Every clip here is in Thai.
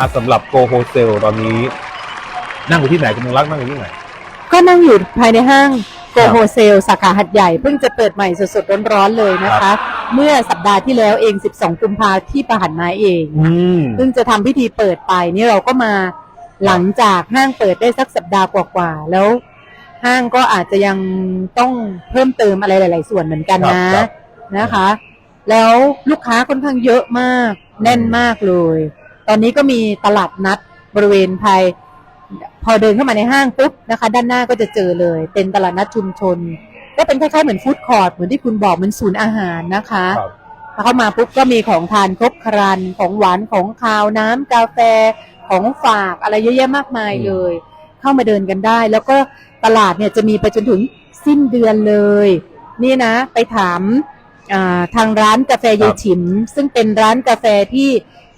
อะสำหรับโกโฮเซลตอนนี้ นั่งอยู่ที่ไหนคุณมงรักนั่งอยู่ที่ไหน ก็นั่งอยู่ภายในห้างโกครับโฮเซลสาขาหัดใหญ่ เพิ่งจะเปิดใหม่สดๆร้อนๆเลยนะครัคะบเมื่อสัปดาห์ที่แล้วเอง 12 กุมภาที่ประหันมาเองอืมเพิ่งจะทำพิธีเปิดไปนี่เราก็มาหลังจากห้างเปิดได้สักสัปดาห์กว่าๆแล้ว ห้างก็อาจจะยังต้องเพิ่มเติมอะไรหลาย ๆ ส่วนเหมือนกันครับนะครับ นะคะ แล้วลูกค้าค่อนข้างเยอะมาก แน่นมากเลย ตอนนี้ก็มีตลาดนัดบริเวณภายพอเดินเข้ามาในห้างปุ๊บนะคะ ด้านหน้าก็จะเจอเลย เป็นตลาดนัดชุมชน ก็เป็นคล้ายๆเหมือนฟู้ดคอร์ทเหมือนที่คุณบอกเหมือนศูนย์อาหารนะคะครับพอเข้ามาปุ๊บก็มีของทานครบครันของหวานของคาวน้ำกาแฟของฝากอะไรเยอะแยะมากมายเลย เข้ามาเดินกันได้ แล้วก็ตลาดเนี่ยจะมีไปจนถึงสิ้นเดือนเลย นี่นะ ไปถามอ่าทางร้านกาแฟครัเยายบฉิม ซึ่งเป็นร้านกาแฟที่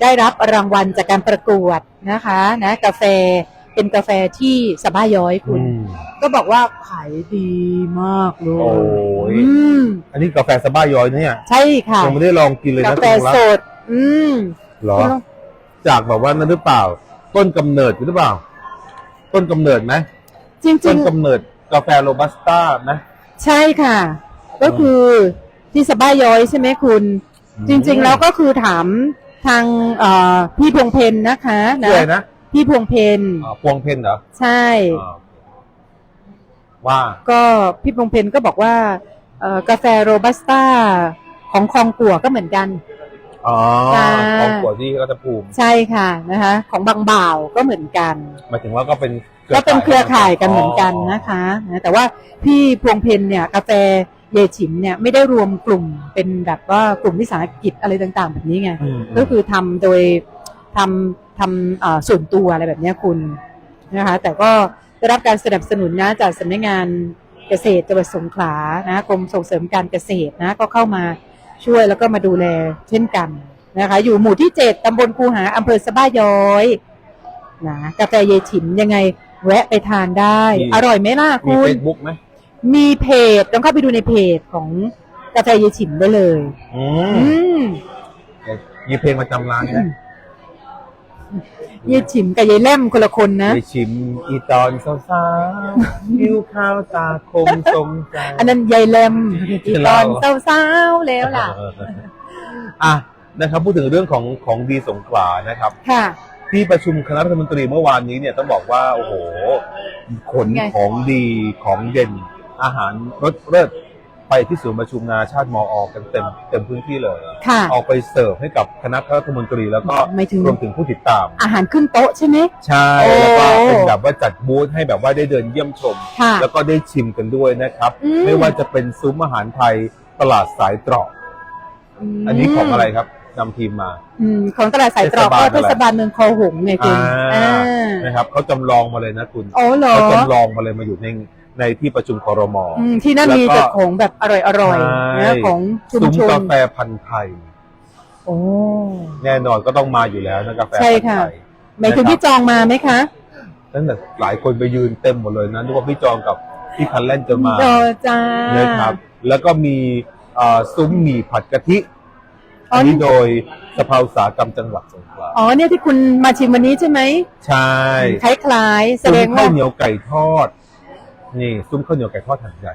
ได้รับรางวัลจากการประกวดนะคะนะกาแฟเป็นกาแฟที่สบายย้อยคุณอืมก็บอกว่าขายดีมากเลโอ้ยยอืมอันนี้กาแฟสบายย้อยเนี่ยใช่ค่ะ ยังไม่ได้ลองกินเลยกานะแฟคุณมงรักสด อืมเหรอ จากแบบว่านั้นหรือเปล่า ต้นกำเนิดหรือเปล่า ต้นกำเนิดไหมจริต้งนกำเนิดกาแฟโรบัสต้าไหม ๆ ใช่ค่ะ ก็คือที่สบายย้อยใช่ไหมคุณ จริงๆแล้วก็คือถาม ทางเอ่อพี่พวงเพนนะคะชื่ออะไรนะพี่พวงเพนอ่าพวงเพนเหรอใช่ อ่าว่า ก็พี่พวงเพนก็บอกว่าเอ่อกาแฟโรบัสต้าของคลองกัวก็เหมือนกัน อ๋อจ้า ของขวดที่รัตภูมิใช่ค่ะนะคะ ของบางบ่าวก็เหมือนกัน หมายถึงว่าก็เป็นก็เป็นเครือข่ายกันเหมือนกันนะคะนะแต่ว่าพี่พวงเพนเนี่ยกาแฟ เยฉิมเนี่ยไม่ได้รวมกลุ่มเป็นแบบว่ากลุ่มวิสาหกิจอะไรต่าง ๆ แบบนี้ไง อืม ก็คือทำโดยทำทำเอ่อส่วนตัวอะไรแบบเนี้ยคุณนะคะ แต่ก็ได้รับการสนับสนุนนะจากสำนักงานเกษตรจังหวัดสงขลานะกรมส่งเสริมการเกษตรนะก็เข้ามาช่วยแล้วก็มาดูแลเช่นกันนะคะ อยู่หมู่ที่เจ็ดตำบลคูหาอำเภอสะบ้าย้อยนะกาแฟเยฉิมยังไงแวะไปทานได้อร่อยไหมล่ะมีคุเฟณซบุ๊กไหม มีเพจต้องเข้าไปดูในเพจของกาแฟเยฉิมได้เลย อือืมมมีเพลงประจำร้านไหมเยฉิมกับยายแล่มคนละคนนะ ไปชิมอีตอนสาวๆหิวข้าวตาคมสมใจ อันนั้นยายแลมอีที่ตเราอนเศร้าๆแล้วล่ะ เอออะนะครับพูดถึงเรื่องของของดีสงขลานะครับ ค่ะ ที่ประชุมคณะรัฐมนตรีเมื่อวานนี้เนี่ยต้องบอกว่า โอ้โหขนไง ของดีของเด่น อาหารรสเลิศไปที่ศูนย์ประชุมนานาชาติมออกันเต็มเต็มพื้นที่เลย ค่ะ เอาไปเสิร์ฟให้กับคณะรัฐมนตรีแล้วก็หมายถึง รวมถึงผู้ติดตาม อาหารขึ้นโต๊ะใช่ไหม ใช่โอ้ แล้วก็เป็นแบบว่าจัดบูธให้แบบว่าได้เดินเยี่ยมชม ค่ะ แล้วก็ได้ชิมกันด้วยนะครับ อืม ไม่ว่าจะเป็นซุ้มอาหารไทยตลาดสายตรอกมอันนี้ของอะไรครับนำทีมมา อืมของตลาดสายตรอกเทศบาลก็เทศบาลเมืองคอหงส์ไงคุณอ่าอ่านะครับเขาจำลองมาเลยนะคุณ โอ้เหรอ เขาจำลองมาเลยมาอยู่ใน ในที่ประชุมคอรมออืมที่นั่นแล้วก็มีแต่ของแบบอร่อยๆใช่นะของชุมซุ้มชนกาแฟพันธุ์ไทยโอ้แน่นอนก็ต้องมาอยู่แล้วนะกาแฟใช่พันธุ์ค่ะไทยหมายถึงพี่จองมาไหมคะตั้งแต่หลายคนไปยืนเต็มหมดเลยนะนึกว่าพี่จองกับพี่คันเล่นจะมาโดจ้านะครับ แล้วก็มีเอ่อซุ้มหมี่ผัดกะทิอ๋ออัอันนี้โดยสภาอุตสาหกรรมจังหวัดสงขลาอ๋อเนี่ยที่คุณมาชิมวันนี้ใช่ไหมใช่คล้ายๆแสซุ้ดมงข้าว่าวเหนียวไก่ทอด นี่ซุ้มข้าวเหนียวไก่ทอดหัดใหญ่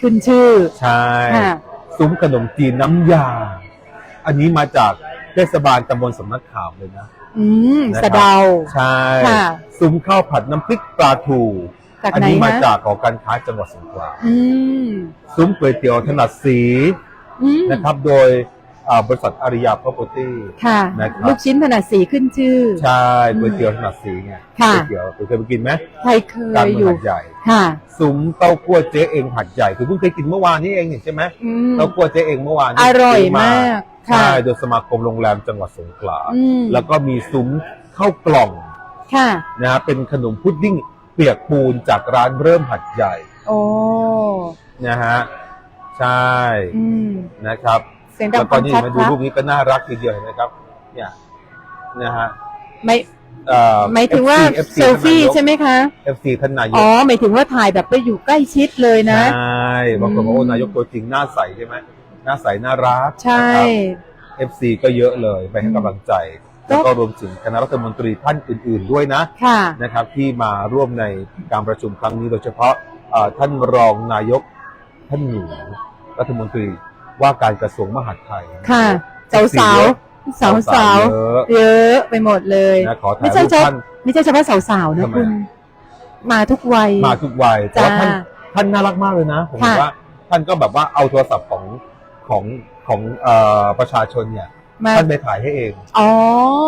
ขึ้นชื่อ ใช่ ค่ะซุ้มขนมจีนน้ำยา อันนี้มาจากเทศบาลตำบลสำนักขามเลยนะ อืมนะครับ สะเดา ใช่ ค่ะ ซุ้มข้าวผัดน้ำพริกปลาทู จากอัไหนนี้มานะจากหอการค้าจังหวัดสงขลาอืมซุ้มก๋วยเตี๋ยวถนัดสีอืมนะครับ โดย อ่าบริษัทอาริยา property ค่ะ นะครับลูกชิ้นถนัดสีขึ้นชื่อ ใช่ก๋วยเตี๋ยวถนัดสีไงค่ะ ก๋วยเตี๋ยวเคยไปกินไหมใครเคกลางยเมือองยู่หัดใหญ่ค่ะ ซุ้มเต้ากั้วเจ๊เองหัดใหญ่คือเพิ่งเคยกินเมื่อวานนี้เองนี่ใช่ไหมอืมเต้ากั้วเจ๊เองเมื่อวานนี้อร่อยซื้มากค่ะใช่โดยสมาคมโรงแรมจังหวัดสงขลาอืมแล้วก็มีซุ้มข้าวกล่องค่ะ นะฮะเป็นขนมพุดดิ้งเปียกปูนจากร้านเริ่มหัดใหญ่โอ้นะฮะใช่ อืมนะครับ เสียงดัแล้งวก็ฟังนี่ชัดมาดูครับรูปนี้ก็น่ารักทีเดียวเห็นไหมครับ เนี่ยนะฮะไม่เอ่อ หมายถึงว่า FC เซลฟี่ใช่ไหมคะ FC ท่านนายอ๋อกหมายถึงว่าถ่ายแบบไปอยู่ใกล้ชิดเลยนะ ใช่บางคนบอกอืว่ามนายกตัวจริงหน้าใสใช่ไหมหน้าใสน่ารักใช่ นะครับ FC ก็เยอะเลยไปให้กำลังใจแล้วก็รวมถึงคณะรัฐมนตรีท่านอื่น ๆ ด้วยนะ ค่ะ นะครับที่มาร่วมในการประชุมครั้งนี้โดยเฉพาะเอ่อท่านรองนายกท่านหนูรัฐมนตรี ว่าการกระทรวงมหาดไทยค่ะสาวสาวสาวสาวเยอะๆเยอะไปหมดเลยนะขอถ่าไม่ยใช่รูปเฉพาะท่านไม่ใช่เฉพาะสาวๆนะทำไมคุณมาทุกวัยมาทุกวัยแต่ว่าจ้าท่านท่านน่ารักมากเลยนะผมเห็นค่ะว่าท่านก็แบบว่าเอาโทรศัพท์ของของของเอ่อประชาชนเนี่ยมาท่านไปถ่ายให้เองอ๋อ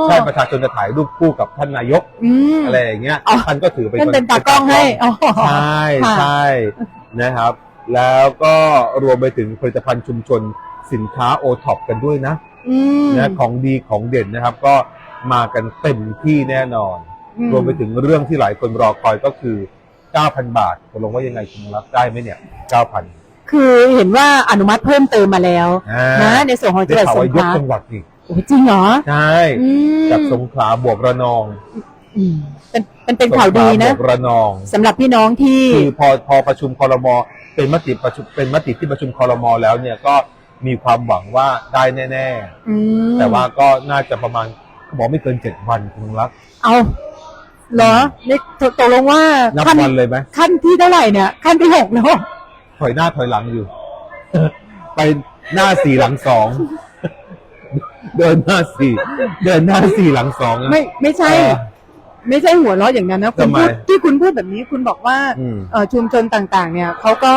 ใช่ประชาชนจะถ่ายรูปคู่กับท่านนายกอืมอะไรอย่างเงี้ยอ๋อท่านก็ถือเป็นท่านคนเป็นตากล้องให้อ๋อใช่ค่ะใช่นะครับ แล้วก็รวมไปถึงผลิตภัณฑ์ชุมชนสินค้าโอท็อปกันด้วยนะอืมนะของดีของเด่นนะครับ ก็มากันเต็มที่แน่นอนอืรวมไปถึงเรื่องที่หลายคนรอคอยก็คือ 9,000 บาทตกลงว่ายังไงคุณรับได้ไหมเนี่ย 9,000 คือเห็นว่าอนุมัติเพิ่มเติมมาแล้วอ่านะในส่วนของจัได้งหวัดข่าวสว่างยขกลาจังหวัดนี่โอ้จริงเหรอ ใช่อืมจากสงขลาบวกระนอง อืมเป็นเป็นเป็นข่าวดีสงขลนะบวกระนอง สำหรับพี่น้องที่คือพอพอประชุมคอรมอเป็นมติประชุมเป็นมติที่ประชุมคอรมอแล้วเนี่ยก็มีความหวังว่าได้แน่ อืมๆ แต่ว่าก็น่าจะประมาณเขาบอกไม่เกินเจ็ดวันคุณรักเอาเหรอนี่ตตกลงว่านับขั้นวันเลยไหมขั้นที่เท่าไหร่เนี่ย ขั้นที่หกแล้วถอยหน้าถอยหลังอยู่ ไปหน้าสี่หลังสองเดินหน้าสี่เดินหน้าสี่หลังสองนะ ไม่ไม่ใช่ เออ ไม่ใช่หัวเราะอย่างนั้นนะคุณทำไมพูดที่คุณพูดแบบนี้คุณบอกว่าอืม เอ่อชุมชนต่างๆ เนี่ยเขาก็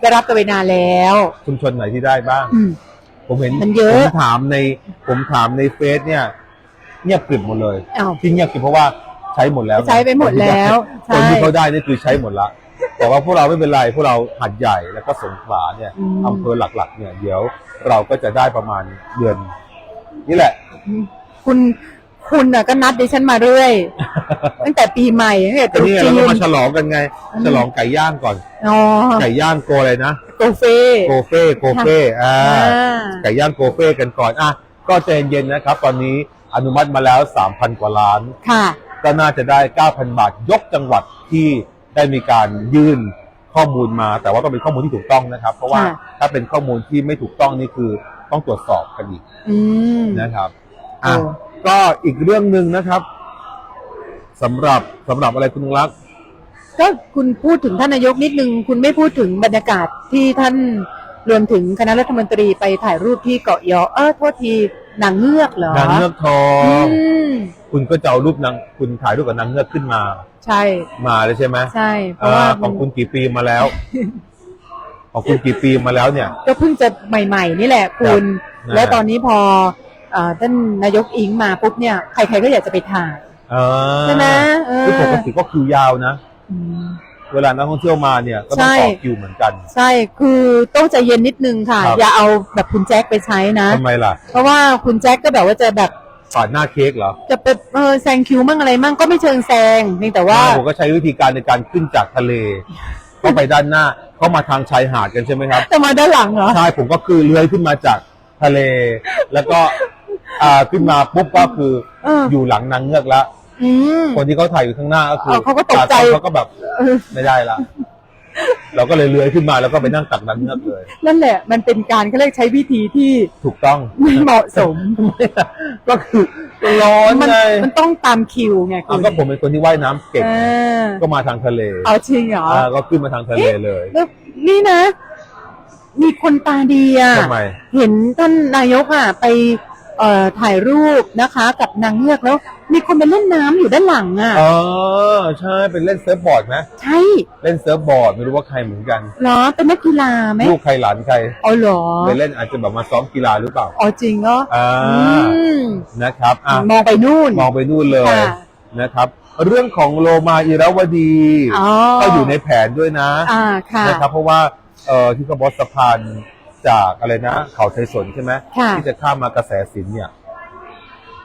ได้รับตัวไปนานแล้ว ชุมชนไหนที่ได้บ้าง อืม ผมเห็นมันเยอะ ผมถามในผมถามในเฟซเนี่ยเงียบกริบหมดเลยอ้าว ที่เงียบกริบเพราะว่าใช้หมดแล้วใช้ไปหมดแล้วคใช่ นที่เขาได้นี่คือใช้หมดละแต่ว่าพวกเราไม่เป็นไรพวกเราหัดใหญ่แล้วก็สงขลาเนี่ยอืม อำเภอหลัก ๆ เนี่ย เดี๋ยวเราก็จะได้ประมาณเดือน นี่แหละ คุณ คุณน่ะก็นัดดิฉันมาเรื่อย ตั้งแต่ปีใหม่ตั้งแต่ตแต่รุษนี่จีเราก็นมาฉลองกันไงอืมฉลองไก่ย่างก่อน อ๋อไก่ย่างโกอะไรนะ โกเฟ่ โกเฟ่โกเฟ่อ่าอ่า ไก่ย่างโกเฟ่กันก่อนอะก็ใจเย็นๆนะครับ ตอนนี้อนุมัติมาแล้ว 3,000 กว่าล้าน ค่ะ ก็น่าจะได้ 9,000 บาทยกจังหวัดที่ได้มีการยื่นข้อมูลมา แต่ว่าต้องเป็นข้อมูลที่ถูกต้องนะครับ เพราะว่าค่ะ ถ้าเป็นข้อมูลที่ไม่ถูกต้องนี่คือต้องตรวจสอบกันอีกอืมนะครับอะโอ้ ก็อีกเรื่องหนึ่งนะครับสำหรับสำหรับอะไรคุณรัก ก็คุณพูดถึงท่านนายกนิดนึง คุณไม่พูดถึงบรรยากาศที่ท่านรวมถึงคณะรัฐมนตรีไปถ่ายรูปที่เกาะยอ เออโทษทีนางเงือกเหรอนางเงือกทออืง มคุณก็จะเอารูปนางคุณถ่ายรูปกับนางเงือกขึ้นมา ใช่ มาเลยใช่ไหมใช่ เพราะว่าอ่าขมัองนคุณกี่ปีมาแล้ว ของคุณกี่ปีมาแล้วเนี่ย ก็เพิ่งจะใหม่ ๆ นี่แหละคุณ ครับและตอนนี้พอ เอ่อท่านนายกอิงมาปุ๊บเนี่ยใครๆก็อยากจะไปถ่ายอ่าใช่ไหมเออคือปกติก็คิวยาวนะ อืม เวลานักท่องเที่ยวมาเนี่ย ก็ต้องใช่ต่อคิวเหมือนกัน ใช่คือต้องใจเย็นนิดนึงค่ะ ครับ อย่าเอาแบบคุณแจ็คไปใช้นะ ทำไมล่ะเพราะว่าคุณแจ็คก็แบบว่าจะแบบปาดหน้าเค้กเหรอจะไปเออแซงคิวมั่งอะไรมั่งก็ไม่เชิงแซงเพียงแต่ว่า ผมก็ใช้วิธีการในการขึ้นจากทะเลเข้าไปด้านหน้าเข้ามาทางชายหาดกันใช่ไหมครับ จะมาด้านหลังเหรอ ใช่ผมก็คือเลื้อยขึ้นมาจากทะเล แล้วก็ อ่าขึ้นมาปุ๊บก็คือเอออยู่หลังนางเงือกแล้ว อืม คนที่เขาถ่ายอยู่ข้างหน้าก็คือเอาเขาก็ตกใจ เขาก็แบบเออไม่ได้ละ เราก็เลยเลื้อยขึ้นมาแล้วก็ไปนั่งตักนางเงือกเลย นั่นแหละ มันเป็นการเขาเรียกใช้วิธีที่ถูกต้อง ไม่เหมาะสม ก็คือร้อนมันไงมันต้องตามคิวไงคุอะณก็ผมเป็นคนที่ว่ายน้ำเก่งเออก็มาทางทะเลเอาจริงเหรออ่าก็ขึ้นมาทางทะเลเลยแล้วนี่นะ มีคนตาดีอะ ทำไม เห็นท่านนายกอะ ไป เอ่อถ่ายรูปนะคะ กับนางเงือกแล้ว มีคนไปเล่นน้ำอยู่ด้านหลังอะอ๋อใช่เป็นเล่นเซิร์ฟบอร์ดไหมใช่เล่นเซิร์ฟบอร์ดไม่รู้ว่าใครเหมือนกัน เหรอเป็นนักกีฬาไหมลูกใครหลานใครอ๋อเหรอไปเล่นอาจจะแบบมาซ้อมกีฬาหรือเปล่าอ๋อจริงเหรออ่าอืมนะครับอะมองไปนู่น มองไปนู่นเลยค่ะ นะครับ เรื่องของโลมาอิราวดีอ๋อก็อยู่ในแผนด้วยนะ อ่าค่ะ นะครับเพราะว่าเอ่อที่เขาบอกสะพาน จากอะไรนะ เขาไทยสนใช่ไหมค่ะ ที่จะข้ามมากระแสสินเนี่ย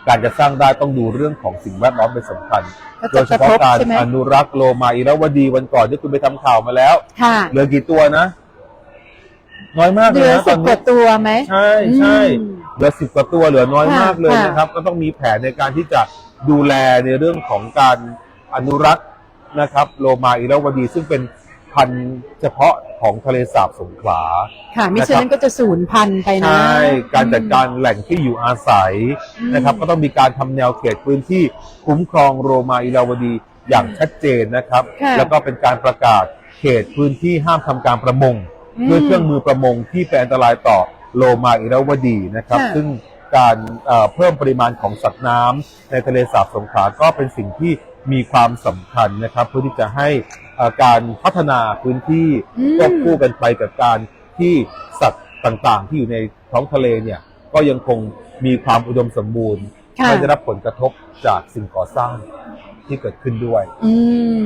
การจะสร้างได้ต้องดูเรื่องของสิ่งแวดล้อมเป็นสำคัญแล้วโดจะยเฉกระพาะทบการใช่ไหมอนุรักษ์โลมาอิราวดีวันก่อนที่คุณไปทำข่าวมาแล้ว ค่ะ เหลือกี่ตัวนะ น้อยมากเหเลลืยอนะตสิอบนกนี้ ว่าตัวไหม ใช่ใช่อืมเหลือสิบกว่าตัวเหลือน้อยค่ะมากเลยค่ะนะครับ ก็ต้องมีแผนในการที่จะดูแลในเรื่องของการอนุรักษ์นะครับ โลมาอิราวดีซึ่งเป็น พันธุ์เฉพาะขของทะเลสาบสงขลา ค่ะมินะครับฉะนั้นก็จะสูญพันธุ์ไปใชนะ่การจัดการแหล่งที่อยู่อาศัยอืมนะครับ ก็ต้องมีการทำแนวเขตพื้นที่คุ้มครองโรมาอิราวดีอย่างชัดเจนนะครับค่ะแล้วก็เป็นการประกาศเขตพื้นที่ห้ามทำการประมงด้วยเครื่องมือประมงที่เป็นอันตรายต่อโลมาอิราวดีนะครับค่ะซึ่งการเอ่อเพิ่มปริมาณของสัตว์น้ำในทะเลสาบสงขลาก็เป็นสิ่งที่มีความสำคัญนะครับ เพื่อที่จะให้เอ่อ การพัฒนาพื้นที่อืมควบคู่กันไปกับการที่สัตว์ต่างๆ ที่อยู่ในท้องทะเลเนี่ยก็ยังคงมีความอุดมสมบูรณ์ค่ะไม่ได้รับผลกระทบจากสิ่งก่อสร้างที่เกิดขึ้นด้วยอื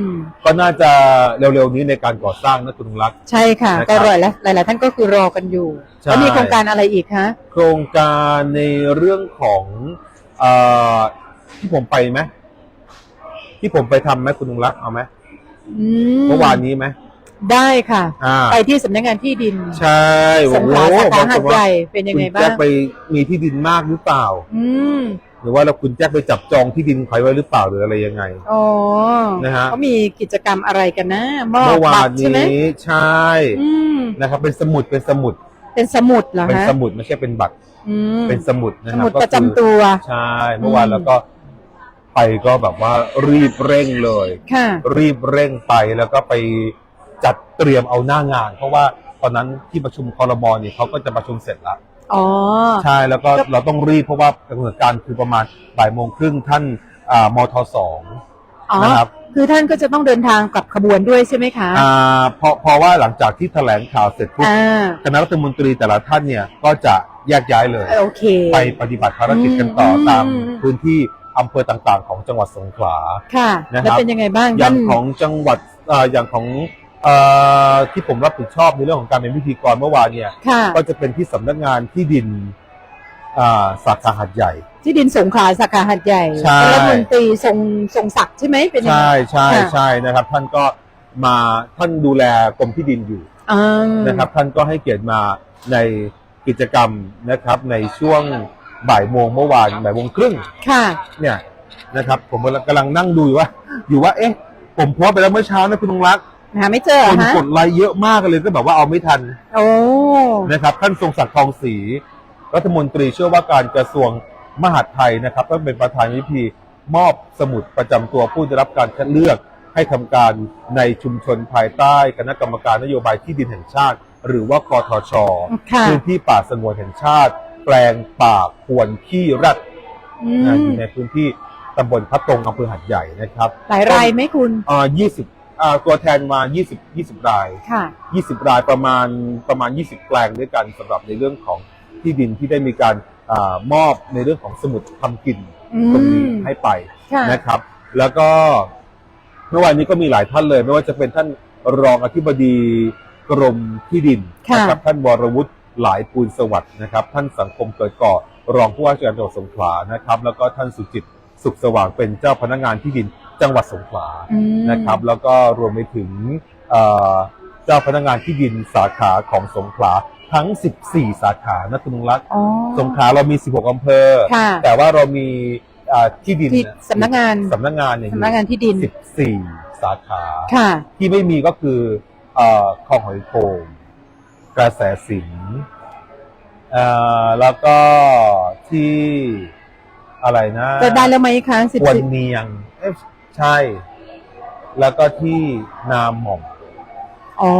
มก็น่าจะเร็วๆนี้ในการก่อสร้างนะคุณลุงรัก ใช่ค่ะนะครับก็รอยแล้วหลายๆท่านก็คือรอกันอยู่ใช่แล้วมีโครงการอะไรอีกคะโครงการในเรื่องของเออที่ผมไปไหมที่ผมไปทำไหมคุณลุงรักเอาไหม อืมเมื่อวานนี้ไหมได้ค่ะ อ่า ไปที่สำนักงานที่ดินใช่สงขลาโอ้สาโขาหาดใหญ่เป็นยังไงคุณบ้าแจ็งคไปมีที่ดินมากหรือเปล่า อืมหรือว่าเราคุณแจ็คไปจับจองที่ดินใครไว้หรือเปล่าหรืออะไรยังไง อ๋อนะฮะ เขามีกิจกรรมอะไรกันนะมอบเมื่อวาบันตรใช่ไหมนี้ใช่อืมนะครับ เป็นสมุดเป็นสมุดเป็นสมุดเหรอเป็นฮะสมุดไม่ใช่เป็นบัตร อืมเป็นสมุดนะสครับมุดก็ประจำคือตัว ใช่ เมื่อวานอืม แล้วก็ ไปก็แบบว่ารีบเร่งเลย ค่ะ รีบเร่งไปแล้วก็ไปจัดเตรียมเอาหน้างาน เพราะว่าตอนนั้นที่ประชุมคอรมอเนี่ยเขาก็จะประชุมเสร็จแล้วอ๋อ ใช่แล้วก็ก็เราต้องรีบเพราะว่ากำหนดการคือประมาณบ่ายโมงครึ่งท่านอ่ามทสองอ๋อ นะครับ คือท่านก็จะต้องเดินทางกลับขบวนด้วยใช่ไหมคะ อ่าเพราะเพราะว่าหลังจากที่แถลงข่าวเสร็จปุ๊บอ่าคณะรัฐมนตรีแต่ละท่านเนี่ยก็จะแยกย้ายเลยโอเค ไปปฏิบัติภารกิจกันต่ออมตามพื้นที่ อำเภอต่างๆ ของจังหวัดสงขลาค่ะนะครับแล้วเป็นยังไงบ้างอย่าท่างนของจังหวัดเอ่ออย่างของเอ่อที่ผมรับผิดชอบในเรื่องของการเป็นพิธีกรเมื่อวานเนี่ยค่ะก็จะเป็นที่สำนักงานที่ดินอ่าสาขาหัดใหญ่ ที่ดินสงขลาสาขาหัดใหญ่ใช่ รัฐมนตรีทรงทรงศักดิ์ใช่ไหมเป็นยังไง ใช่ใช่ค่ะ ใช่นะครับ ท่านก็มาท่านดูแลกรมที่ดินอยู่ อ่านะครับท่านก็ให้เกียรติมาในกิจกรรมนะครับในช่วง บ่ายโมงเมื่อวานบ่ายโมงครึ่งค่ะ เนี่ยนะครับ ผมกำลังนั่งดูอยู่ว่า อยู่ว่าเอ๊ะ ผมโพสต์ไปแล้วเมื่อเช้านะคุณนงรักหาไม่เจอคนฮะกดไลค์เยอะมากเลยก็แบบว่าเอาไม่ทันโอ้นะครับท่านทรงศักดิ์ทองศรีรัฐมนตรีเชื่อว่าการกระทรวงมหาดไทยนะครับก็เป็นประธานวิธีมอบสมุดประจำตัวผู้ได้รับการคัดเลือกให้ทำการในชุมชนภายใต้คณะกรรมการนโยบายที่ดินแห่งชาติ หรือว่ากทชค่ะพื้นที่ป่าสงวนแห่งชาติ แปลงป่าควรขี้รัดอืนะมอยู่ในพื้นที่ตำบลพัดตรงอำเภอหัดใหญ่นะครับหลายรายไหมคุณ อ่า20อ่าตัวแทนมา 20 20 ราย ค่ะ 20 รายประมาณประมาณ 20 แปลงด้วยกันสำหรับในเรื่องของที่ดินที่ได้มีการอามอบในเรื่องของสมุดทำกินอืตรงนี้มให้ไป ค่ะ นะครับ แล้วก็เมื่อวานนี้ก็มีหลายท่านเลย ไม่ว่าจะเป็นท่านรองอธิบดีกรมที่ดินค่ะ นะครับท่านวรวุฒิ หลายปูนสวัสดิ์นะครับ ท่านสังคมเกิดก่อรองผู้ว่าราชการจังหวัดสงขลานะครับ แล้วก็ท่านสุจิตสุขสว่างเป็นเจ้าพนักงานที่ดินจังหวัดสงขลาอืมนะครับ แล้วก็รวมไปถึงเอ่อเจ้าพนักงานที่ดินสาขาของสงขลาทั้ง 14 สาขานะคุณลุงรัตน์อ๋อสงขลาเรามี 16 อำเภอค่ะแต่ว่าเรามีเอ่อที่ดินที่เนี่ยสำนักงานสำนักงานเนี่ยสำนักงานที่ดิน 14 สาขาค่ะที่ไม่มีก็คือเอ่อคลองหอยโข่ง กระแสสินเอ่อแล้วก็ที่อะไรนะเปิดได้แล้วไหมคะสิบควรสิบเนียงเอ๊ะใช่ แล้วก็ที่นามหม่อมอ๋อ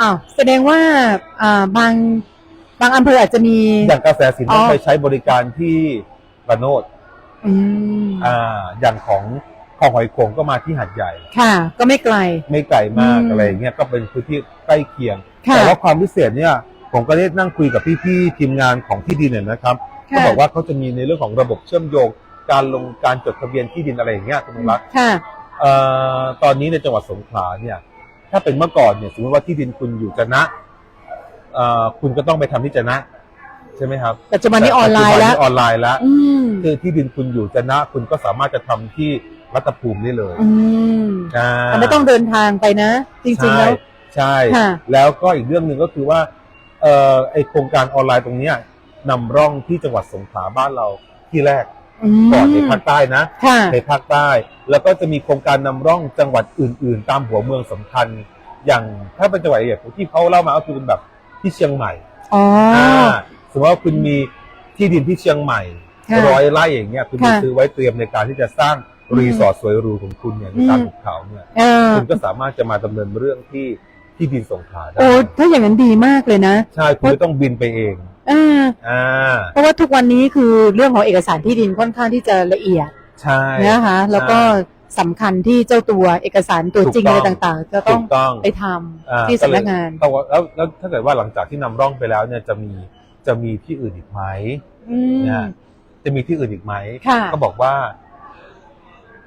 อ้าวแสดงว่าอ่าบางบางอำเภออาจจะมี อย่างกระแสสินอ๋อต้องไปใช้บริการที่ระโนดอืมอ่า อย่างของของหอยโขงก็มาที่หัดใหญ่ ค่ะ ก็ไม่ไกล ไม่ไกลมากอืมอะไรอย่างเงี้ยก็เป็นพื้นที่ใกล้เคียงค่ะ แต่ว่าความพิเศษเนี่ยผมก็ได้นั่งคุยกับพี่ๆทีมงานของที่ดินเนี่ยนะครับเขาค่ะบอกว่าเขาจะมีในเรื่องของระบบเชื่อมโยงการลงการจดทะเบียนที่ดินอะไรอย่างเงี้ยคุณลุงรักค่ะเอ่อตอนนี้ในจังหวัดสงขลาเนี่ย ถ้าเป็นเมื่อก่อนเนี่ย สมมติว่าที่ดินคุณอยู่จะนะเอ่อคุณก็ต้องไปทำที่จะนะใช่ไหมครับปัจจุบันนี้ออนไลน์ปัจจุบัแล้วนี้ออนไลน์แล้วอืมคือที่ดินคุณอยู่จะนะ คุณก็สามารถจะทำที่รัฐภูมิได้เลยอืมอ่าแต่ไม่ต้องเดินทางไปนะ จริงๆแล้ว ใช่ ค่ะแล้วก็อีกเรื่องหนึ่งก็คือว่าเอ่อไอโครงการออนไลน์ตรงเนี้ยนำร่องที่จังหวัดสงขลาบ้านเราที่แรกอืมก่อนในภาคใต้นะ ค่ะ ในภาคใต้ แล้วก็จะมีโครงการนำร่องจังหวัดอื่น ๆ ตามหัวเมืองสำคัญ อย่างถ้าเป็นจังหวัดใหญ่ๆที่เขาเล่ามาก็คือเป็นแบบที่เชียงใหม่อ๋อออ่าสมมติว่าคุณมีที่ดินที่เชียงใหม่ค่ะร้อยไร่อย่างเงี้ยคุณไปค่ะซื้อไว้เตรียมในการที่จะสร้างอืมรีสอร์ทสวยหรูของคุณเนี่ยในตามอืม หุบเขาเนี่ย เออ คุณก็สามารถจะมาดำเนินเรื่องที่ ที่ดินสงขลาได้โอ้ถ้าอย่างนั้นดีมากเลยนะ ใช่คุณไม่ต้องบินไปเองอ่าอ่าเพราะว่าทุกวันนี้คือเรื่องของเอกสารที่ดินค่อนข้างที่จะละเอียดใช่นะคะ แล้วก็สำคัญที่เจ้าตัวเอกสารตัวจริงถูอะกไรต้องต่างๆ จะต้ถูองกต้องไปทอ่าำที่สำนักงานก็เลยแล้วแล้วถ้าเกิดว่าหลังจากที่นำร่องไปแล้วเนี่ยจะมีจะมีที่อื่นอีกไหมอืมเนี่ยจะมีที่อื่นอีกไหมค่ะก็บอกว่า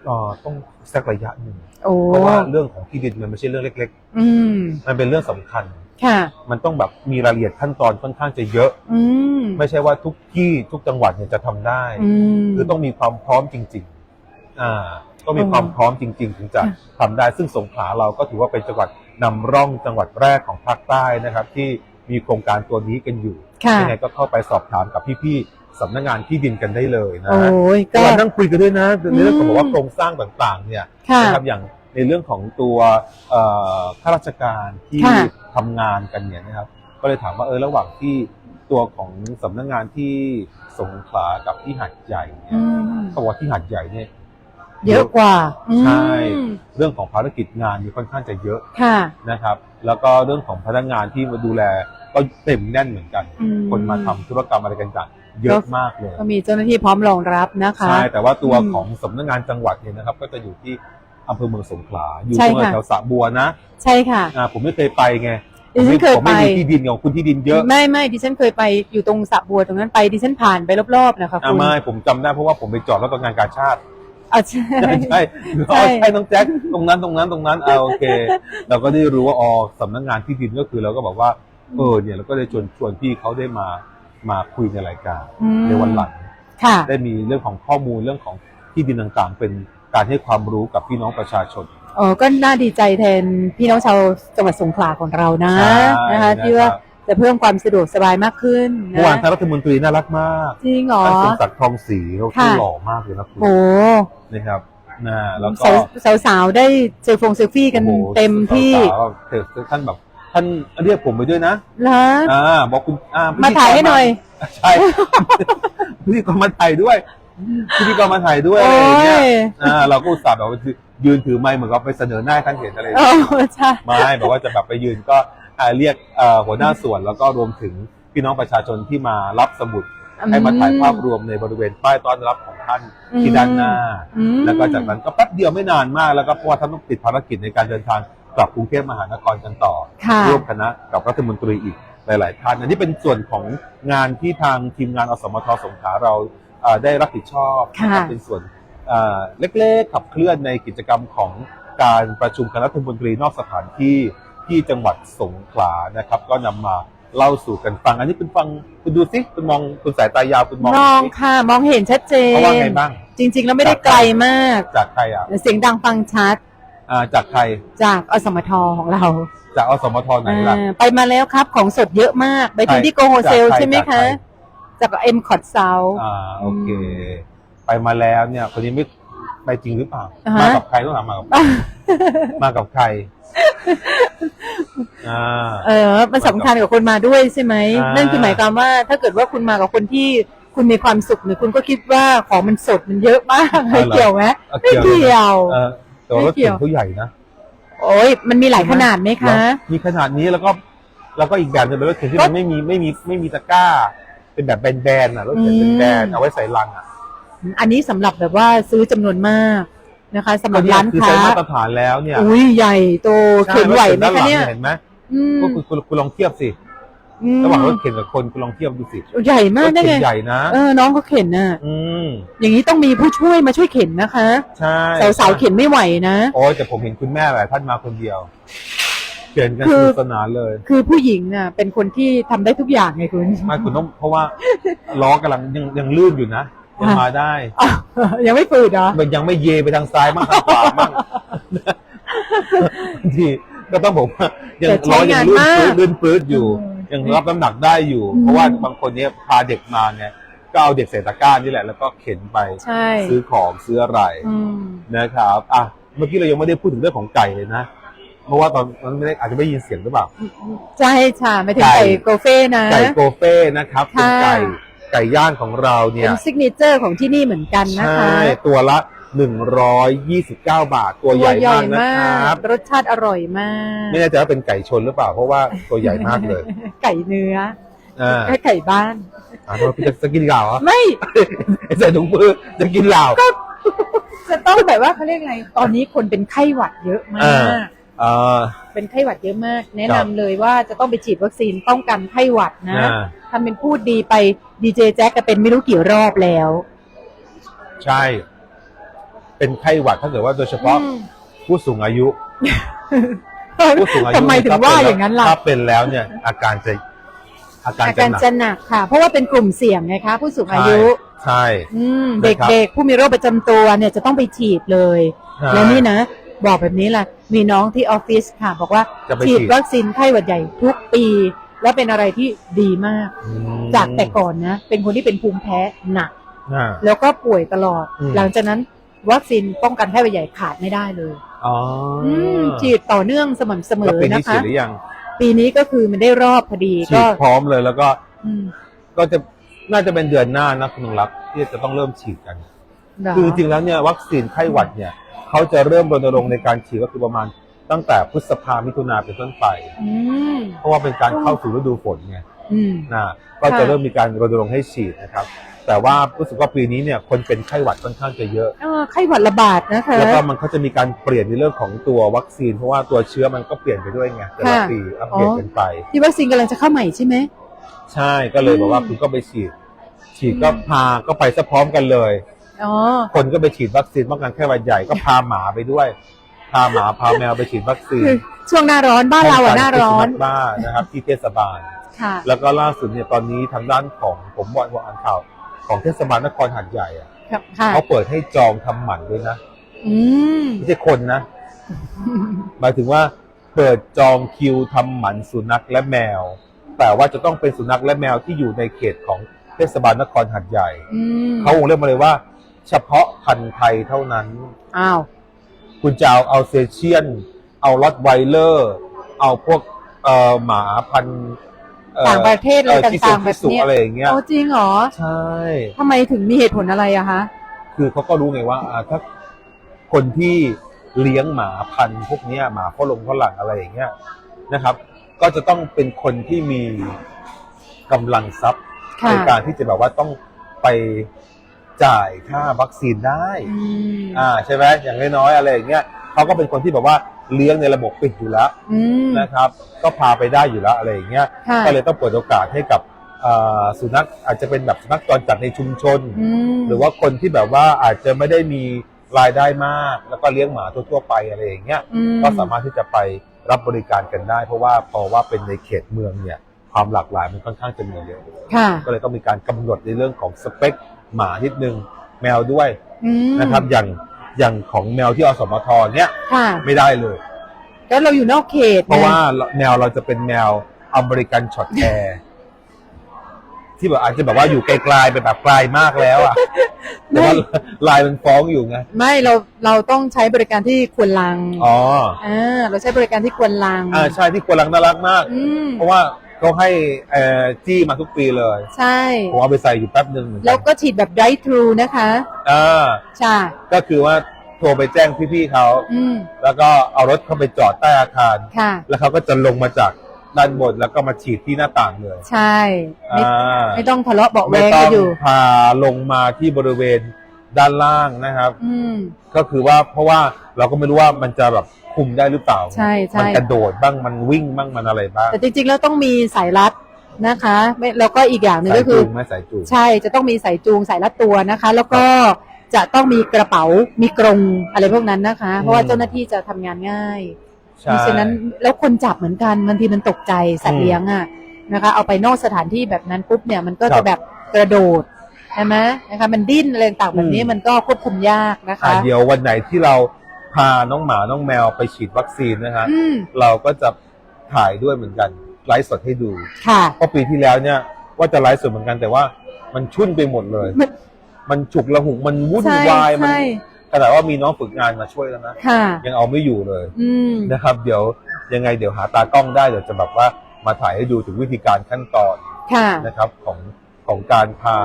เอ่อต้องสักระยะหนึ่งโอ้เพราะว่าเรื่องของที่ดินมันไม่ใช่เรื่องเล็ก อืม ๆ มันเป็นเรื่องสำคัญ ค่ะ มันต้องแบบมีรายละเอียดขั้นตอนค่อนข้างจะเยอะ อืมไม่ใช่ว่าทุกที่ทุกจังหวัดเนี่ยจะทำได้ อืม คือต้องมีความพร้อมจริง ๆ อ่า ต้องมีความพร้อมจริง ๆ ถึงจะค่ะ ทำได้ ซึ่งสงขลาเราก็ถือว่าเป็นจังหวัดนำร่องจังหวัดแรกของภาคใต้นะครับ ที่มีโครงการตัวนี้กันอยู่ ค่ะ ยังไงก็เข้าไปสอบถามกับพี่ๆ สำนักงานที่ดินกันได้เลยนะโอ้ยก็ก็นั่งคุยกันด้วยนะในเรื่องของอืมแบบว่าโครงสร้างต่างๆ เนี่ยค่ะนะครับอย่างในเรื่องของตัวเอ่อข้าราชการที่ค่ะทำงานกันเนี่ยนะครับ ก็เลยถามว่าเออระหว่างที่ตัวของสำนักงานที่สงขลากับที่หัดใหญ่เนี่อืยมเขาบอกว่าที่หัดใหญ่เนี่ยเยอะกว่าอืมใช่เรื่องของภารกิจงานมีค่อนข้างจะเยอะค่ะนะครับ แล้วก็เรื่องของพนักงานที่มาดูแลก็เต็มแน่นเหมือนกันอืมคนมาทำธุรกรรมอะไรกันต่างๆ เยอะมากเลยก็มีเจ้าหน้าที่พร้อมรองรับนะคะใช่แต่ว่าตัวอืมของสำนักงานจังหวัดเนี่ยนะครับ ก็จะอยู่ที่อำเภอเมืองสงขลาอยู่ใช่ตรงค่ะแถวสระบัวนะ ใช่ค่ะอ่าผมไม่เคยไปไงดิฉันเคยผมไปไม่มีที่ดินของคุณที่ดินเยอะไม่ไม่ดิฉันเคยไปอยู่ตรงสระบัวตรงนั้นไปดิฉันผ่านไปรอบๆนะคะอ่าคุณไม่ผมจำได้เพราะว่าผมไปจอดแล้วก็งานกาชาติอะใช่ใช่ใช่ใช่อ๋อใช่น้องแจ็คตรงนั้นตรงนั้นตรงนั้นอ่าโอเค เราก็ได้รู้ว่าอ๋อสำนักงานที่ดินก็คือเราก็บอกว่าเออเนี่ยเราก็ได้ชวนชวนพี่เขาได้มา มาคุยในรายการอืม ในวันหลัง ค่ะ ได้มีเรื่องของข้อมูลเรื่องของที่ดินต่างๆ เป็นการให้ความรู้กับพี่น้องประชาชน เออก็น่าดีใจแทนพี่น้องชาวจังหวัดสงขลาของเรานะใช่นะคะที่ว่านะครับ จะเพิ่มความสะดวกสบายมากขึ้นเมื่อวานนะท่านรัฐมนตรีน่ารักมากจริงเหรอ ท่านสมศักดิ์ทองศรีเขาค่ะ หล่อมากเลยนะคุณโอ้นะครับนะแล้วก็สาวสาวๆได้เซลฟงเซลฟี่กันโอ้โหเต็มที่สาวๆเถิดท่านแบบ ท่านเรียกผมไปด้วยนะเหรออ่าบอกคุณอ่ามาพิธีกรถ่ายให้หน่อย ใช่ พิธีกรมาถ่ายด้วยพิธีกรมาถ่ายด้วยโอ้อะไรอย่างเงี้ยยอ่าเราก็อุตส่าห์แบบว่ายืนถือไมค์เหมือนกับไปเสนอหน้าให้ท่านเห็นอะไรอย่างโอ้เงี้ยใช่ ไม่แบบว่าจะแบบไปยืนก็อ่าเรียกเอ่อหัวหน้าส่วนแล้วก็รวมถึงพี่น้องประชาชนที่มารับสมุด ให้มาถ่ายภาพรวมในบริเวณป้ายต้อนรับของท่านที่ด้านหน้า อืม แล้วก็จากนั้นก็แป๊บเดียวไม่นานมากแล้วก็เพราะว่าท่านต้องติดภารกิจในการเดินทาง กลับกรุงเทพมหานครกันต่อค่ะ ร่วมคณะกับรัฐมนตรีอีกหลาย ๆ ท่านอันนี้เป็นส่วนของงานที่ทางทีมงานอสมทสงขลาเราเอ่อได้รับผิดชอบค่ะนะครับเป็นส่วนเอ่อเล็ก ๆ ขับเคลื่อนในกิจกรรมของการประชุมคณะรัฐมนตรีนอกสถานที่ที่จังหวัดสงขลานะครับ ก็นำมาเล่าสู่กันฟัง อันนี้คุณฟังคุณดูสิคุณมองคุณสายตายาวคุณมองมองสิค่ะ มองเห็นชัดเจนเขาว่าไงบ้างจริง ๆ แล้วไม่ได้ไกลมาก จากใครอะ เสียงดังฟังชัด อ่าจากใครจากอสมทของเราจากอสมทไหนล่ะ อ่าไปมาแล้วครับของสดเยอะมาก ไปถึงที่โกโฮเซลจากใครใช่ไหมจากใคร คะ จากเอ็มคอร์ดเซา อ่าโอเค ไปมาแล้วเนี่ย คนนี้ไม่ไปจริงหรือเปล่า อ่าฮะ มากับใครต้องถามมากับใครมากับใครอ่า เออ มันสำคัญกับคนมาด้วยใช่ไหม อ่านั่ นั่นคือหมายความว่าถ้าเกิดว่าคุณมากับคนที่คุณมีความสุขเนี่ยคุณก็คิดว่าของมันสดมันเยอะมากไม่เกี่ยวไหมเอาไม่เกี่ยว เกี่ยว เออ แต่ว่ารถไม่เกี่เข็ยนวผู้ใหญ่นะโอ้ยมันมีหลายขนาดไหมคะเหรอมีขนาดนี้แล้วก็ แล้วก็อีกแบบหนึงเป็นรถเข็นที่มันไม่มีไม่มีไม่มีตะกร้า เป็นแบบแบนๆอะรถเข็นเป็นแบนๆเอาไว้ใส่ลังอะ อันนี้สำหรับแบบว่าซื้อจำนวนมากนะคะสำหรับก็เนี่ยร้านคือค้าใช้มาตรฐานแล้วเนี่ย อุ้ยใหญ่โตเข็นไหวไหมใช่รถคะข็ด้าลังเนี่ยเห็นไหมอืมก็คือคุณคุณลองเทียบสิ อืมระหว่างรถเข็นกับคนคุณลองเทียบดูสิใหญ่มากรถได้เข็ไงนใหญ่นะเออน้องเขาเข็นน่ะ อืมอย่างนี้ต้องมีผู้ช่วยมาช่วยเข็นนะคะใช่สาวๆเข็นไม่ไหวนะ โอ้ยแต่ผมเห็นคุณแม่หลายท่านมาคนเดียวเขียนกันคืสอนุกสนานเลยคือผู้หญิงน่ะ เป็นคนที่ทำได้ทุกอย่างไงคุณ ไมาคุณต้องเพราะว่าล้อกำลังยังยังลื่นอยู่นะยังมาได้ อ้าวยังไม่ฝืดเหรอ มันยังไม่เยไปทางซ้ายมั่งทางขวามั่งบางทีก็ต้องบอกว่ายังแต่ใช้ล้อยังงานลื่นมาก ปื้ดลื่นปื้ดอยู่ อืม ยังรับน้ำหนักได้อยู่อืมเพราะว่าบางคนเนี้ยพาเด็กมาเนี่ยก็เอาเด็กใส่ตะกร้านี่แหละแล้วก็เข็นไปใช่ ซื้อของซื้ออะไรอืม นะครับอะเมื่อกี้เรายังไม่ได้พูดถึงเรื่องของไก่เลยนะ เพราะว่าตอนนั้นไม่ได้อาจจะไม่ได้ยินเสียงหรือเปล่า ใช่ค่ะไม่ถึงไก่ ไก่โกเฟ่นะ ไก่โกเฟ่นะครับเป็นค่ะ ไก่ไก่ย่างของเราเนี่เป็ยนซิกเนเจอร์ของที่นี่เหมือนกันนะคะใช่ตัวละ 129 บาท ตัวใหญ่มากนะครับ รสชาติอร่อยมาก ไม่แน่ใจว่าเป็นไก่ชนหรือเปล่า เพราะว่าตัวใหญ่มากเลย ไก่เนื้ออ่าแค่ไก่บ้านอ่าเพราะพี่จะจะกินเหล่าเหรอไม่ใส่ถุงมือจะกินเหล่าจะต้องแบบว่าเขาเรียกไงตอนนี้คนเป็นไข้หวัดเยอะมาอ่ากอ่าเป็นไข้หวัดเยอะมาก แนะครันำบเลยว่าจะต้องไปฉีดวัคซีนป้องกันไข้หวัดนะอ่าทำเป็นพูดดีไปดีเจแจ็คก็เป็นไม่รู้กี่รอบแล้ว ใช่ เป็นไข้หวัดถ้าเกิดว่าโดยเฉพาะอืมผู้สูงอายุ ผู้สูงอายุทำไมถึงว่าอย่างนั้นล่ะถ้าเป็นแล้วเนี่ย อาการจะอาการอาจะการหนักจะหนักค่ะ เพราะว่าเป็นกลุ่มเสี่ยงไงคะ ผู้สูงอายุใช่อืมนะครับเด็กๆผู้มีโรคประจำตัวเนี่ยจะต้องไปฉีดเลยใช่แล้วนี่นะ บอกแบบนี้ล่ะ มีน้องที่ออฟฟิศค่ะ บอกว่าจะไปฉีดฉีดวัคซีนไข้หวัดใหญ่ทุกปี และเป็นอะไรที่ดีมากอืมจากแต่ก่อนนะ เป็นคนที่เป็นภูมิแพ้หนักอ่าแล้วก็ป่วยตลอดอืมหลังจากนั้น วัคซีนป้องกันไข้หวัดใหญ่ขาดไม่ได้เลยอ๋ออมฉีดต่อเนื่องสม่ำเสมแล้วอปีนี้นะฉีคะดหรือยังปีนี้ก็คือมันได้รอบพอดีฉีก็ดพร้อมเลยแล้วก็อืมก็จะน่าจะเป็นเดือนหน้านะคุณลุงรักที่จะต้องเริ่มฉีดกัน เหรอ คือจริงๆแล้วเนี่ยวัคซีนไข้หวัดเนี่ยเขาจะเริ่มรณรงค์ในการฉีดก็คือประมาณตั้งแต่พฤษภามิถุนาเป็นต้นไป อืม เพราะว่าเป็นการเข้าสู่ฤดูฝนไงอืม นะก็จะค่ะ เริ่มมีการรณรงค์ให้ฉีดนะครับ แต่ว่ารู้สึกว่าปีนี้เนี่ยคนเป็นไข้หวัดค่อนข้างจะเยอะ เออไข้หวัดระบาดนะคะ แล้วก็มันก็จะมีการเปลี่ยนในเรื่องของตัววัคซีน เพราะว่าตัวเชื้อมันก็เปลี่ยนไปด้วยไงแต่ละค่ะ ปีอัปเดตกันไป ที่วัคซีนกำลังจะเข้าใหม่ใช่ไหม ใช่ก็เลยบอกว่าอืมคุณก็ไปฉีด ฉีดก็อืม พาก็ไปซะพร้อมกันเลย อ๋อ คนก็ไปฉีดวัคซีนป้องกันไข้หวัดใหญ่ก็พาหมาไปด้วย พาหมาพาแมวไปฉีดวัคซีนคือช่วงหน้าร้อนบ้านเราอะหน้าร้อนป้งกัพิษสุนัขบ้านะครับที่เทศบาล ค่ะ แล้วก็ล่าสุดเนี่ยตอนนี้ทางด้านของผมบอกว่าอ่านข่าว ของเทศบาลนครหัดใหญ่อะครับค่ะเขาเปิดให้จองทำหมันด้วยนะอืมไม่ใช่คนนะ หมายถึงว่าเปิดจองคิวทำหมันสุนัขและแมว แต่ว่าจะต้องเป็นสุนัขและแมวที่อยู่ในเขตของเทศบาลนครหัดใหญ่ อืมเขาวงเล็บมาเลยว่า เฉพาะพันธุ์ไทยเท่านั้น อ้าวคุณจะเอาเอาเซเชียน เอาลอตไวเลอร์ เอาพวกเอ่อหมาพันธุ์อ่อ ต่างประเทศอะไรอ่อที่ต่างๆแบบสุเนี้ยอะไรอย่างเงี้ยโอ้จริงเหรอใช่ทำไมถึงมีเหตุผลอะไรอะคะคือเขาก็รู้ไงว่าอ่าถ้าคนที่เลี้ยงหมาพันธุ์พวกเนี้ยหมาฝรั่งฝรั่งอะไรอย่างเงี้ยนะครับ ก็จะต้องเป็นคนที่มีกำลังทรัพย์ค่ะในการที่จะแบบว่าต้องไปจ่ายค่าวัคซีนได้อืมอ่าใช่ไหมอย่างน้อยๆอะไรอย่างเงี้ยเขาก็เป็นคนที่แบบว่า เลี้ยงในระบบปิดอยู่แล้วอืม นะครับ ก็พาไปได้อยู่แล้วอะไรอย่างเงี้ยค่ะก็เลยต้องเปิดโอกาสให้กับอ่าสุนัขอาจจะเป็นแบบสุนัขจรจัดในชุมชนอืมหรือว่าคนที่แบบว่าอาจจะไม่ได้มีรายได้มาก แล้วก็เลี้ยงหมาทั่วๆไปอะไรอย่างเงี้ย อืมก็สามารถที่จะไปรับบริการกันได้ เพราะว่าพอว่าเป็นในเขตเมืองเนี่ยความหลากหลายมันค่อนข้างจะมีเยอะค่ะก็เลยต้องมีการกำหนดในเรื่องของสเปคหมานิดนึงแมวด้วยอืมนะครับอย่าง อย่างของแมวที่อสมทเนี่ยค่ะไม่ได้เลย แล้วเราอยู่นอกเขตเพราะไงว่าแมวเราจะเป็นแมวอเมริกันช็อตแคร์ที่แบบอาจจะแบบว่าอยู่ไกลๆเป็นแบบไกลมากแล้วอะแต่ว่าลายมันฟ้องอยู่ไงไม่เราเราต้องใช้บริการที่ควรลังอ๋ออ่าเราใช้บริการที่ควรลังอ่าใช่ที่กวลังน่ารักมากอืมเพราะว่า เขาให้เอ่อจี้มาทุกปีเลยใช่ ผมเอาไปใส่อยู่แป๊บหนึ่งเหมือนกัแล้วก็ฉีดแบบ drive thru นะคะอ่าใช่ก็คือว่าโทรไปแจ้งพี่ๆเขา อืมแล้วก็เอารถเข้าไปจอดใต้อาคาร ค่ะ แล้วเขาก็จะลงมาจากด้านบนแล้วก็มาฉีดที่หน้าต่างเลยใช่ ไม่อ่าไม่ต้องทะเลาะเบาะแวไม่งต้กัอนงอยู่ พาลงมาที่บริเวณด้านล่างนะครับ อืม ก็คือว่าเพราะว่าเราก็ไม่รู้ว่ามันจะแบบ คุมได้หรือเปล่า ใช่ใช่ มันกระโดดบ้างมันวิ่งบ้างมันอะไรบ้างแต่จริงๆแล้วต้องมีสายรัดนะคะไม่แล้วก็อีกอย่างหนึ่งสายก็คืจูองไหมสายจูง ใช่จะต้องมีสายจูงสายรัดตัวนะคะ แล้วก็จะต้องมีกระเป๋ามีกรงอะไรพวกนั้นนะคะ เพราะว่าเจ้าหน้าที่จะทำงานง่ายใช่เพราะฉะนั้นแล้วคนจับเหมือนกันบางทีมันตกใจสัตอืว์มเลี้ยงอะนะคะ เอาไปนอกสถานที่แบบนั้นปุ๊บเนี่ยมันก็ครัจะบแบบกระโดดใช่ไหมนะคะ มันดิ้นอะไรต่างๆแบบนี้อืม มันก็ควบคุมยากนะคะอะเดี๋ยววันไหนที่เราพาน้องหมาน้องแมวไปฉีดวัคซีนนะฮะอืมเราก็จะถ่ายด้วยเหมือนกันไลฟ์สดให้ดู ค่ะ เพราะปีที่แล้วเนี่ยว่าจะไลฟ์สดเหมือนกันแต่ว่ามันชุ่นไปหมดเลย มัน มันฉุกละหุกมันวุ่นใช่วายมันใช่ขนาดว่ามีน้องฝึกงานมาช่วยแล้วนะค่ะ ยังเอาไม่อยู่เลยอืม นะครับ เดี๋ยวยังไงเดี๋ยวหาตากล้องได้เดี๋ยวจะแบบว่ามาถ่ายให้ดูถึงวิธีการขั้นตอนค่ะ นะครับของของการพา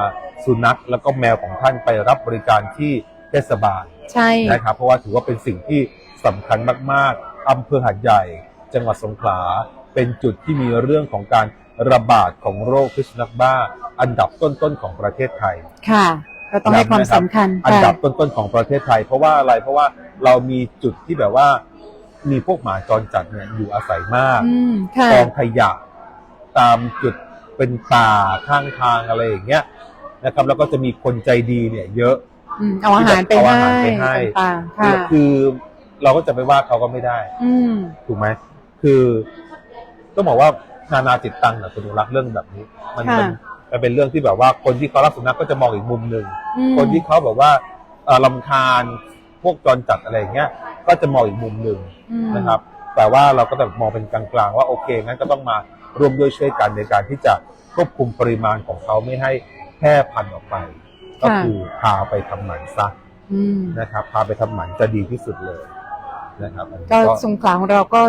สุนัขแล้วก็แมวของท่านไปรับบริการที่ เทศบาลใช่นะครับเพราะว่าถือว่าเป็นสิ่งที่สำคัญมากๆอำเภอหัดใหญ่ จังหวัดสงขลาเป็นจุดที่มีเรื่องของการระบาดของโรคพิษสุนัขบ้า อันดับต้นๆของประเทศไทยค่ะก็ต้องให้ความสำคัญ อันค่ะดับต้นๆของประเทศไทย เพราะว่าอะไรเพราะว่าเรามีจุดที่แบบว่า มีพวกหมาจรจัดเนี่ยอยู่อาศัยมากอืมค่ะกองขยะตามจุดเป็นป่าข้างทางอะไรอย่างเงี้ยนะครับ แล้วก็จะมีคนใจดีเนี่ย เยอะ อืมเอาอาหารไปเอาให้อาหารไปให้ ต่างๆค่ะ คือเราก็จะไปว่าเขาก็ไม่ได้ อืม ถูกไหมคือต้องบอกว่านานาจิตตังนะคุณรักเรื่องแบบนี้ มันค่ะ มันมันเป็นเรื่องที่แบบว่าคนที่เขารักสุนัขก็จะมองอีกมุมหนึ่ง อืมคนที่เขาแบบว่าเอ่อลำคาญพวกจรจัดอะไรอย่างเงี้ย ก็จะมองอีกมุมหนึ่งอืมนะครับ แต่ว่าเราก็แบบมองเป็นกลางๆว่าโอเคงั้นก็ต้องมาร่วมด้วยช่วยกันในการที่จะควบคุมปริมาณของเขาไม่ให้แพร่พันธุ์ออกไป ก็คือพาไปทำหมันซะอืมนะครับพาไปทำหมันจะดีที่สุดเลยนะครับอันนี้ก็สงขลาของเราก็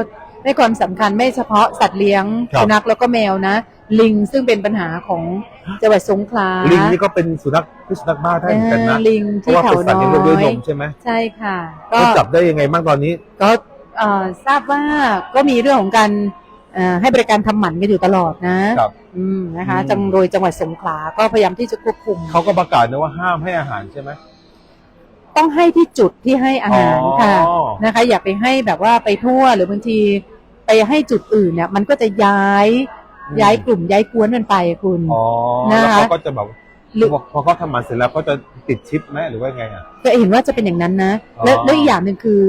ให้ความสำคัญไม่เฉพาะสัตว์เลี้ยงครับสุนัขแล้วก็แมวนะ ลิงซึ่งเป็นปัญหาของจังหวัดสงขลาลิงนี่ก็เป็นสุนัขพิษสุนัขบ้าได้เหมือนกันนะเออลิงเพที่ราะว่าเขาเป็นสัตว์น้เลี้ยงอลูกด้วยนยมใช่ไหมใช่ค่ะก็ก็จับได้ยังไงบ้างตอนนี้ ก็เอ่อทราบว่าก็มีเรื่องของการเอ่อ ให้บริการทำหมันกันอยู่ตลอดนะครับอืมนะคะอืมจังโดยจังหวัดสงขลาก็พยายามที่จะควบคุมเขาก็ประกาศนะว่าห้ามให้อาหารใช่ไหมต้องให้ที่จุดที่ให้อาหารอ๋อค่ะนะคะ อย่าไปให้แบบว่าไปทั่วหรือบางทีไปให้จุดอื่นเนี่ย มันก็จะย้ายอืมย้ายกลุ่มย้ายกวนกันไปคุณอ๋อนะคะแล้วเขาก็จะแบบหรือพอพอเขาทำหมันเสร็จแล้วเขาจะติดชิปไหมหรือว่าไงอะก็เห็นว่าจะเป็นอย่างนั้นนะอ๋อแล้วแล้วอีกอย่างหนึ่งคือ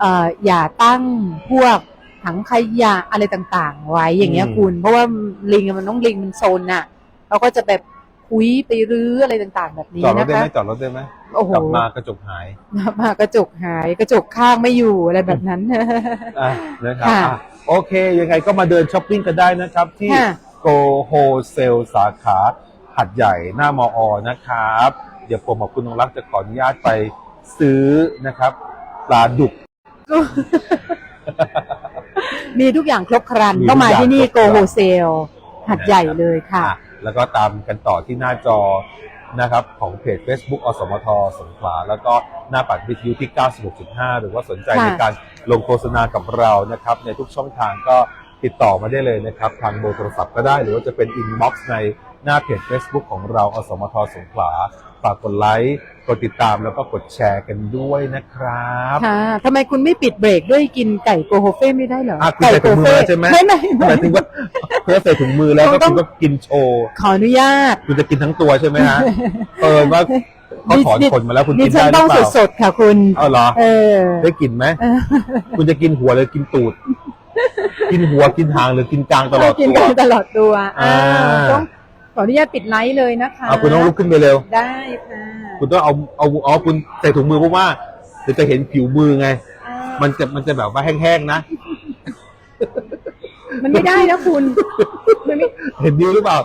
เอ่ออย่าตั้งพวก ถังขยะอะไรต่างๆ ไว้อย่างเงี้ยคุณ เพราะว่าลิงอะมันต้องลิงมันโซนน่ะเราก็จะแบบคุยไปรื้ออะไรต่างๆ แบบนี้จอดรถนะได้ไหคะมจอดรถได้ไหมโอ้โหกลับมากระจกหายมากระจกหายกระจกข้างไม่อยู่อะไรแบบนั้น อะนะครับค่ะอะโอเค ยังไงก็มาเดินช้อปปิ้งกันได้นะครับ ที่ค่ะ โกโฮเซลสาขาหัดใหญ่หน้ามออนะครับ เดี๋ยวผมกับคุณนงรักจะขออนุญาตไปซื้อนะครับปลาดุก มีทุกอย่างครบครันมีต้องมาทุกอย่างที่นี่ครโกบครันโฮเซลหัดใหญ่เลยค่ะ อ่แล้วก็ตามกันต่อที่หน้าจอนะครับของเพจ Facebook อสมทสงขลาแล้วก็หน้าปัดวิทยุที่ 96.5 หรือว่าสนใจค่ะ ในการลงโฆษณากับเรานะครับ ในทุกช่องทางก็ติดต่อมาได้เลยนะครับ ทางเบอร์โทรศัพท์ก็ได้หรือว่าจะเป็นอินบ็อกซ์ในหน้าเพจ Facebook ของเราอสมทสงขลา ฝากกดไลค์กดติดตามแล้วก็กดแชร์กันด้วยนะครับค่ะทำไมคุณไม่ปิดเบรกด้วยกินไก่โกโฮเฟ่ไม่ได้เหรออะคุณใส่ถุงมือแล้วใช่ไหมไม่ไม่หมายถึงว่าเพื่อใส่ถุงมือแล้วก็ต้คุองณก็กินโชว์ขออนุญาตคุณจะกินทั้งตัวใช่ไหมฮะเออว่าเขาถอนขนมาแล้วคุณดิกินฉันได้หต้รือองเปล่าสดๆค่ะคุณเอาเหรอเออได้กินไหมเออคุณจะกินหัวหรือกินตูด กินหัวกินหางหรือกินกลางตลอดกินตัวกันตลอดตัวอ่าอ่าต้อง ขออนุญาตปิดไลฟ์เลยนะคะเอาคุณต้องลุกขึ้นไปเร็ว ได้ค่ะคุณต้องเอาเอาเอาคุณใส่ถุงมือเพราะว่าเดี๋ยวจะเห็นผิวมือไงอ่ามันจะมันจะแบบว่าแห้งๆนะ มันไม่ได้นะคุณมันไม่ เห็นนิ้วหรือเปล่า